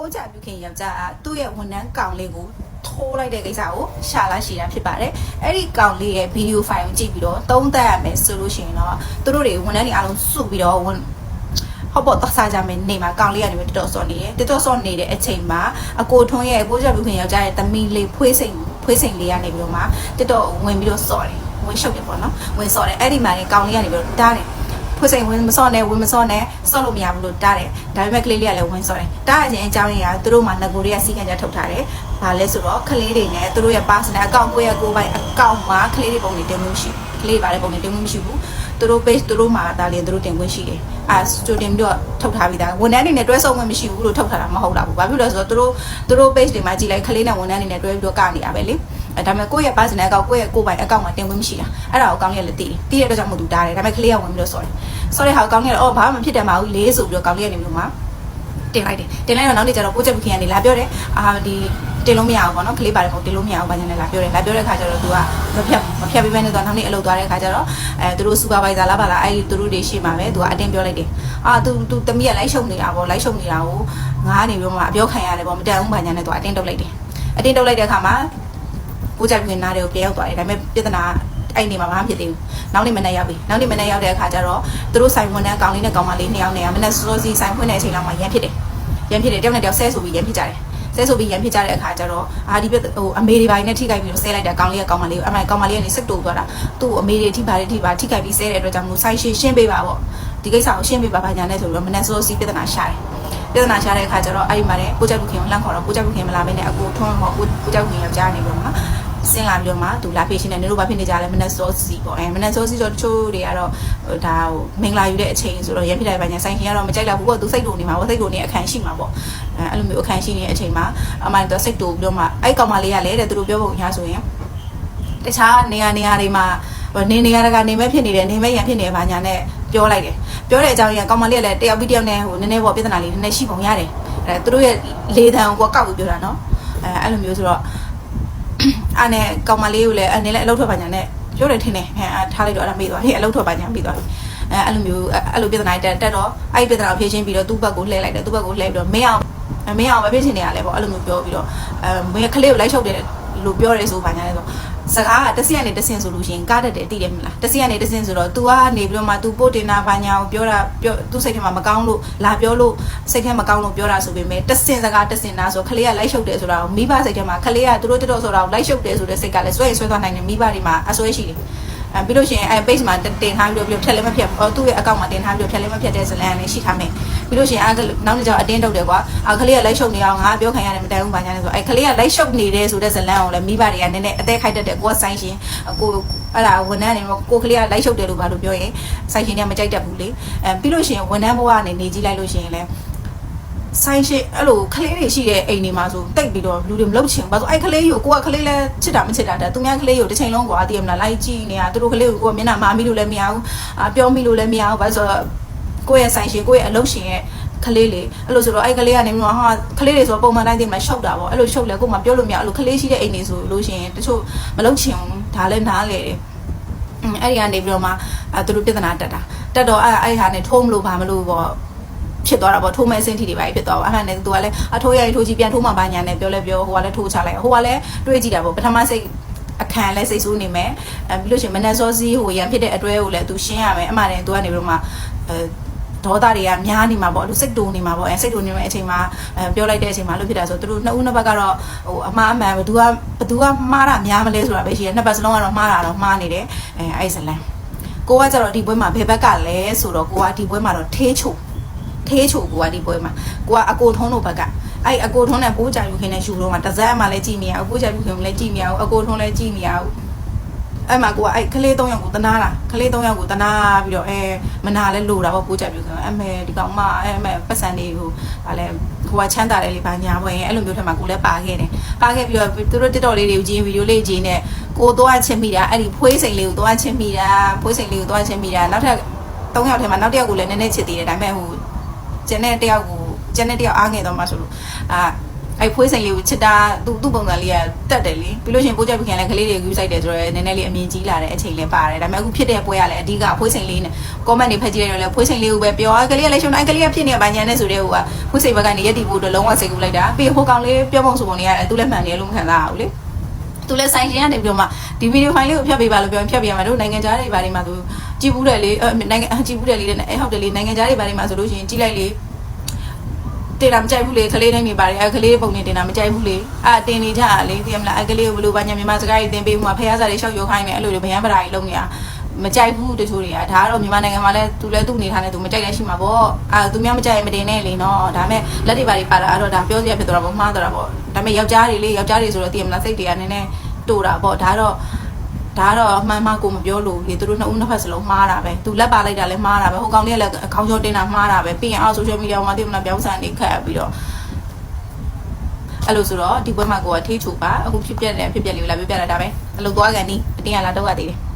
ပိုးကြပြုခင်ယောက်ျားကသူ့ရဲ့ဝန်ထမ်းကောင်လေးကိုထိုးလိုက်တဲ့ကိစ္စကိုရှာလာရှိတာဖြစ်ပါတယ်အဲ့ဒီကောင်လေးရဲ့ဗီဒီယိုဖိုင်ကိုကြည့်ပြီးတော့သုံးသပ်ရမယ်ဆိုလို့ရှိရင်တော့သူတို့တွေဝန်ထမ်းတွေအားလုံးစုပြီးတော့ဝန်ဟုတ်ပေါ့သက်စားကြမယ်နေမှာကောင်လေးကနေပြီးတော်တော်စောနေတယ်တော်တော်စောနေတဲ့အချိန်မှာအကိုထွန်းရဲ့ပိုးကြပြုခင်ယောက်ျားရဲ့သမီးလေးဖွေးစိန်ဖွေးစိန်လေးကနေပြီးတော့မှတော်တော်ဝင်ပြီးတော့စော်တယ်ဝင်ရှုပ်တယ်ပေါ့နော်ဝင်စော်တယ်အဲ့ဒီမှာနေကောင်လေးကနေပြီးတော့တားတယ် ဖွစိန်ဝင်မစော့နဲ့ဝင်မစော့နဲ့စော့လို့မရဘူးလို့တားတယ်ဒါပေမဲ့ကလေးလေးကလည်းဝင်စော့တယ်တားရခြင်းအကြောင်းရင်းကသူတို့မှငကိုတွေကစီကံကြထုတ်ထားတယ်ဘာလဲဆိုတော့ကလေးတွေနဲ့သူတို့ရဲ့ personal account ကိုယ့်ရဲ့ကိုယ်ပိုင် account မှာကလေးတွေပုံတွေတင်လို့ရှိ ကလေးတွေပါတဲ့ပုံတွေတင်လို့မရှိဘူးသူတို့ page သူတို့မှာဒါလည်းသူတို့တင်ခွင့်ရှိတယ်အဲစတူတင်ပြီးတော့ထုတ်ထားပြီးသားဝန်ထမ်းတွေနဲ့တွဲဆုံခွင့်မရှိဘူးလို့ထုတ်ထားတာမဟုတ်တာဘူးဘာဖြစ်လို့လဲဆိုတော့သူတို့သူတို့ page တွေမှာကြည်လိုက်ကလေးနဲ့ဝန်ထမ်းတွေနဲ့တွဲပြီးတော့ကနေရပဲလေအဲဒါပေမဲ့ကိုယ့်ရဲ့ personal account ကိုယ့်ရဲ့ကိုယ်ပိုင် account မှာတင်ခွင့်မရှိတာအဲ့ဒါကိုကောင်းလေးကလည်းတည်တယ်တည်တဲ့အတွက်ကြောင့်မို့သူတားတယ်ဒါပေမဲ့ကလေးကဝင်ပြီးတော့စော်တယ်စော်တဲ့ဟာကိုကောင်းလေးကအော်ဘာမှမဖြစ်တယ်မဟုတ်လေးဆိုပြီးတော့ကောင်းလေးကနေပြီးတော့မှ တင်လိုက်တယ်တင်လိုက်တော့နောက်နေ့ကျတော့ကိုချက်မခင်ကနေလာပြောတယ်အာဒီတင်လို့မရဘူးပေါ့နော်ကလေးပါတယ်ပေါ့တင်လို့မရဘူးဘာညာလဲလာပြောတယ်လာပြောတဲ့ခါကျတော့သူကမဖြတ်မဖြတ်ပေးမဲ့နဲ့တော့နောက်နေ့အလုပ်သွားတဲ့ခါကျတော့အဲသူတို့ supervisor လာပါလားအဲ့ဒီသူတို့တွေရှိမှာပဲသူကအတင်းပြောလိုက်တယ်အာသူသူတမီးကလိုက်ရှုံနေတာပေါ့လိုက်ရှုံနေတာကိုငါကနေပြောမှအပြောခံရတယ်ပေါ့မတန်ဘူးဘာညာနဲ့သူကအတင်းတုပ်လိုက်တယ်အတင်းတုပ်လိုက်တဲ့ခါမှာကိုချက်မခင်နားတွေကိုပြေရောက်သွားတယ်ဒါပေမဲ့ပြဿနာက အဲ့နေမှာမဖြစ်သေးဘူးနောက်နေ့မနေ့ရောက်ပြီနောက်နေ့မနေ့ရောက်တဲ့အခါကျတော့သူတို့ဆိုင်ဝန်ထမ်းကောင်လေးနဲ့ကောင်မလေးနှစ်ယောက်နဲ့မနေ့စောစောစီဆိုင်ဖွင့်တဲ့အချိန်လောက်မှာရန်ဖြစ်တယ်ရန်ဖြစ်တယ်တယောက်နဲ့တယောက်ဆဲဆိုပြီးရန်ဖြစ်ကြတယ်ဆဲဆိုပြီးရန်ဖြစ်ကြတဲ့အခါကျတော့အာဒီပြဟိုအမေတွေပိုင်းနဲ့ထိခိုက်ပြီးတော့ဆဲလိုက်တာကောင်လေးကကောင်မလေးကိုအမှန်ကောင်မလေးကနေစစ်တူသွားတာသူ့အမေတွေထိပါတယ်ထိပါထိခိုက်ပြီးဆဲတဲ့အတွက်ကြောင့်မို့ဆိုင်ရှင်းရှင်းပေးပါပေါ့ဒီကိစ္စကိုရှင်းပေးပါဘာညာနဲ့ဆိုတော့မနေ့စောစီပြဿနာရှာတယ်ပြဿနာရှာတဲ့အခါကျတော့အဲ့ဒီမှာလည်းကိုကြောက်ခင်ကိုလန့်ခေါ်တော့ကိုကြောက်ခင်မလာမင်းနဲ့အကိုထွန်းတော့ကိုကြောက်ခင်ယောက်ျားနေပြီးတော့မှ ဆင်းလာပြီးတော့မှသူလာဖေးရှင်းတယ်နေလို့ဘာဖြစ်နေကြလဲမနေ့စောစီပေါ့အဲမနေ့စောစီဆိုတော့တချို့တွေကတော့ဒါဟိုမင်္ဂလာယူတဲ့အချိန်ဆိုတော့ရန်ဖြစ်တယ်ဘာညာဆိုင်ခင်ကတော့မကြိုက်တော့ဘူးပေါ့သူစိတ်တူနေမှာပေါ့စိတ်တူနေအခန်းရှိမှာပေါ့အဲအဲ့လိုမျိုးအခန်းရှိနေတဲ့အချိန်မှာအမှန်တော့စိတ်တူပြီးတော့မှအဲ့ကောင်မလေးကလည်းတဲ့သူတို့ပြောပုံညာဆိုရင်တခြားနေရာနေရာတွေမှာနေနေရာတကနေမဲ့ဖြစ်နေတယ်နေမဲ့ရန်ဖြစ်နေဘာညာနဲ့ပြောလိုက်တယ်ပြောတဲ့အကြောင်းရင်းကောင်မလေးကလည်းတယောက်ပြီးတယောက်နဲ့ဟိုနည်းနည်းပေါ့ပြဿနာလေးနည်းနည်းရှိပုံရတယ်အဲသူတို့ရဲ့လေတံကိုကောက်ပြီးပြောတာနော်အဲအဲ့လိုမျိုးဆိုတော့ အဲ့နဲ့ကောင်မလေးကိုလည်းအနေနဲ့အလုပ်ထွက်ပါညာနဲ့ပြောတယ်ထင်တယ်အဲထားလိုက်တော့အဲ့ဒါမေးသွားတယ်အလုပ်ထွက်ပါညာမေးသွားတယ်အဲအဲ့လိုမျိုးအဲ့လိုပြဿနာတက်တက်တော့အဲ့ဒီပြဿနာကိုဖြေရှင်းပြီးတော့သူ့ဘက်ကိုလှည့်လိုက်တယ်သူ့ဘက်ကိုလှည့်ပြီးတော့မင်းအောင်မင်းအောင်မဖြစ်ချင်နေရလဲပေါ့အဲ့လိုမျိုးပြောပြီးတော့အဲမင်းကလေးကိုလိုက်ချုပ်တယ် လို့ပြောရဲဆိုပါညာလဲဆိုစကားကတစ်စီကနေတစ်ဆင့်ဆိုလို့ရှိရင်ကားတက်တယ်တည်တယ်မလားတစ်စီကနေတစ်ဆင့်ဆိုတော့ तू ကနေပြီးတော့မှ तू ပို့တင်တာဘာညာကိုပြောတာပြောသူစိတ်ထဲမှာမကောင်းလို့လာပြောလို့စိတ်ထဲမကောင်းလို့ပြောတာဆိုပေမဲ့တစ်ဆင့်စကားတစ်ဆင့်နာဆိုခလေးကလိုက်ရှုပ်တယ်ဆိုတာကိုမိဘစိတ်ထဲမှာခလေးကသူတို့တော်ဆိုတာကိုလိုက်ရှုပ်တယ်ဆိုတဲ့စိတ်ကလည်းဆွဲရင်ဆွဲသွားနိုင်တယ်မိဘတွေမှာအဆွဲရှိတယ် အဲပြီးလို့ရှိရင်အဲ page မှာတင်ထားပြီးတော့ဖြတ်လဲမဖြတ်ဟောသူ့ရဲ့ account မှာတင်ထားပြီးတော့ဖြတ်လဲမဖြတ်တဲ့ဇလန်လေးရှိထားမယ်ပြီးလို့ရှိရင်အဲနောက်တစ်ကြောင်အတင်းတုတ်တယ်ကွာအဲခလေးကလိုက်ရှုပ်နေအောင်ငါပြောခံရတယ်မတိုင်ဘူးဘာညာလဲဆိုအဲခလေးကလိုက်ရှုပ်နေတယ်ဆိုတဲ့ဇလန်ကိုလည်းမိဘတွေကနည်းနည်းအသေးခိုက်တတ်တယ်ကိုကဆိုင်ရှင်ကိုအဲ့ဒါဝန်ထမ်းနေတော့ကိုကလေးကလိုက်ရှုပ်တယ်လို့ဘာလို့ပြောရင်ဆိုင်ရှင်တွေကမကြိုက်တတ်ဘူးလေအဲပြီးလို့ရှိရင်ဝန်ထမ်းဘဝကနေနေကြည့်လိုက်လို့ရှိရင်လည်း ဆိုင်ရှိအဲ့လိုကလေးတွေရှိတဲ့အိမ်တွေမှာဆိုတိတ်ပြီးတော့လူတွေမလုပ်ချင်ဘူး။ဘာလို့အဲ့ကလေးကိုကိုကကလေးလဲချစ်တာမချစ်တာတဲ့သူများကလေးကိုတစ်ချိန်လုံးကွာတည်မလားလိုက်ကြည့်နေတာသူတို့ကလေးကိုကိုကမျက်နှာမာမိလို့လည်းမရဘူး။အာပြောမိလို့လည်းမရဘူး။ဘာလို့ဆိုတော့ကိုယ့်ရဲ့ဆိုင်ရှင်ကိုယ့်ရဲ့အလုပ်ရှင်ရဲ့ကလေးလေအဲ့လိုဆိုတော့အဲ့ကလေးကနေပြီးတော့ဟာကလေးတွေဆိုပုံမှန်တိုင်းတင်မှာရှုပ်တာပေါ့အဲ့လိုရှုပ်လဲကိုမှပြောလို့မရအဲ့လိုကလေးရှိတဲ့အိမ်တွေဆိုလို့ရှိရင်တချို့မလုပ်ချင်ဘူးဒါလည်းနားလေတယ်အဲ့ဒီကနေပြီးတော့မှအဲသူတို့ပြဿနာတက်တာတက်တော့အဲ့အဲ့ဟာနဲ့ထုံးမလို့ဘာမလို့ပေါ့ ဖြစ်သွားတာပေါ့ထိုးမဲ့အဆင့်ထိတွေပါဖြစ်သွားပါအဲ့ဒါနဲ့သူကလည်းအထိုးရိုက်ထိုးကြည့်ပြန်ထိုးမှဘာညာနဲ့ပြောလဲပြောဟိုကလည်းထိုးချလိုက်ဟိုကလည်းတွေးကြည့်တာပေါ့ပထမစိတ်အခန်းလဲစိတ်ဆိုးနေမယ်အဲပြီးလို့ရှိရင်မနက်စောစီးဟိုရန်ဖြစ်တဲ့အတွဲကိုလည်းသူရှင်းရမယ်အမှန်တည်းသူကနေပြီးတော့မှအဲဒေါသတွေကများနေမှာပေါ့လူစိတ်တူနေမှာပေါ့အဲစိတ်တူနေတဲ့အချိန်မှာအဲပြောလိုက်တဲ့အချိန်မှာလို့ဖြစ်တာဆိုသူတို့နှစ်ဦးနှစ်ဘက်ကတော့ဟိုအမှားအမှန်ဘသူကဘသူကမှားတာများမလဲဆိုတာပဲရှိတယ်နှစ်ဘက်စလုံးကတော့မှားတာတော့မှားနေတယ်အဲအဲ့ဇလန်ကိုကကျတော့ဒီပွဲမှာဘယ်ဘက်ကလဲဆိုတော့ကိုကဒီပွဲမှာတော့ထေးချို ထေးချိုကိုကဒီပွဲမှာကိုကအကိုထုံးတို့ဘက်ကအဲ့အကိုထုံးနဲ့ပိုးကြယူခင်းနဲ့ယူတော့မှတစ်စက်အမှလည်းကြည့်နေရအောင်ပိုးကြယူခင်းလည်းကြည့်နေရအောင်အကိုထုံးလည်းကြည့်နေရအောင်အဲ့မှာကိုကအဲ့ကလေး၃ယောက်ကိုတနာတာကလေး၃ယောက်ကိုတနာပြီးတော့အဲမနာလဲလိုတာပေါ့ပိုးကြပြုခင်အမေဒီကောင်မအဲအမေပတ်စံလေးကိုဗာလဲကိုကချမ်းသာတယ်လေဘာညာပေါ့ရင်အဲ့လိုမျိုးထက်မှာကိုလည်းပါခဲ့တယ်ပါခဲ့ပြီးတော့သူတို့တက်တော်လေးတွေကိုကြည့်ဗီဒီယိုလေးကြည့်နေကိုသွားချင်းမိတာအဲ့ဒီဖွေးစိန်လေးကိုသွားချင်းမိတာဖွေးစိန်လေးကိုသွားချင်းမိတာနောက်ထပ်၃ယောက်ထဲမှာနောက်တစ်ယောက်ကိုလည်းနည်းနည်းချစ်သေးတယ်ဒါပေမဲ့ဟို ကျန်တဲ့တယောက်ကိုကျန်တဲ့တယောက်အားငယ်တော့မှဆိုလို့အာအဲ့ဖွေးစိန်လေးကိုချစ်တာသူ့သူ့ပုံစံလေးကတက်တယ်လေပြီးလို့ရှိရင်ကိုကြိုက်ပခင်လည်းကလေးတွေယူဆိုင်တယ်ဆိုတော့နည်းနည်းလေးအမြင်ကြီးလာတဲ့အချိန်လေးပါတယ်ဒါပေမဲ့အခုဖြစ်တဲ့ပွဲကလည်းအဓိကဖွေးစိန်လေးနဲ့ comment တွေဖတ်ကြည့်ရတော့လည်းဖွေးစိန်လေးကိုပဲပြောကလေးကလည်းရှုံအဲ့ကလေးကဖြစ်နေပါညာနဲ့ဆိုတဲ့ဟိုကဖွေးစိန်ဘက်ကနေရက်တီဖို့အတွက်လုံးဝစိတ်ကူးလိုက်တာပြီးဟိုကောင်လေးပြောပုံဆိုပုံလေးရတယ်သူလည်းမှန်တယ်လို့မခံစားရဘူးလေ သူလည်းဆိုင်ရှင်ကနေပြီးတော့မှဒီဗီဒီယိုဖိုင်လေးကိုဖျက်ပေးပါလို့ပြောရင်ဖျက်ပေးရမှာတို့နိုင်ငံသားတွေဘာတွေမှာသူကြည်ဘူးတယ်လေအဲနိုင်ငံကြည်ဘူးတယ်လေတဲ့အဲဟုတ်တယ်လေနိုင်ငံသားတွေဘာတွေမှာဆိုလို့ရှိရင်ကြည်လိုက်လေတင်တာမကြိုက်ဘူးလေကလေးတိုင်းနေပါတယ်အဲကလေးပုံနေတင်တာမကြိုက်ဘူးလေအာတင်နေကြတာလေသိရမလားအဲကလေးကိုဘယ်လိုဘာညာမြန်မာစကားကြီးတင်ပေးမှုမှာဖះစားတွေရှောက်ရုံခိုင်းနေအဲ့လိုတွေဗျမ်းပဓာကြီးလုံးနေတာ မကြိုက်ဘူးတချို့တွေကဒါကတော့မြန်မာနိုင်ငံမှာလည်းသူလည်းသူ့အနေထားနဲ့သူမကြိုက်လည်းရှိမှာပေါ့အာသူများမကြိုက်ရင်မတင်နဲ့လေနော်ဒါပေမဲ့လက်တွေပါတွေပါတာအဲ့တော့ဒါပြောစရာဖြစ်သွားတာပေါ့မှားသွားတာပေါ့ဒါပေမဲ့ယောက်ျားတွေလေယောက်ျားတွေဆိုတော့သိရမလားစိတ်တွေကနည်းနည်းတူတာပေါ့ဒါတော့ဒါတော့အမှန်မှကိုမပြောလို့လေသူတို့နှစ်ဦးနှစ်ဖက်စလုံးမှားတာပဲသူလက်ပါလိုက်တာလည်းမှားတာပဲဟိုကောင်လေးကလည်းအကောင်းကျော်တင်တာမှားတာပဲပြီးရင်အောက်ဆိုရှယ်မီဒီယာမှာတိမလားပြောင်းဆန်နေခတ်ပြီးတော့အဲ့လိုဆိုတော့ဒီဘက်မှာကိုကထိချူပါအခုဖြစ်ပြတဲ့ဖြစ်ပြလေးကိုလာပြပြတာဒါပဲအဲ့လိုသွားကန်နီးအတင်းကလာတော့ရသေးတယ်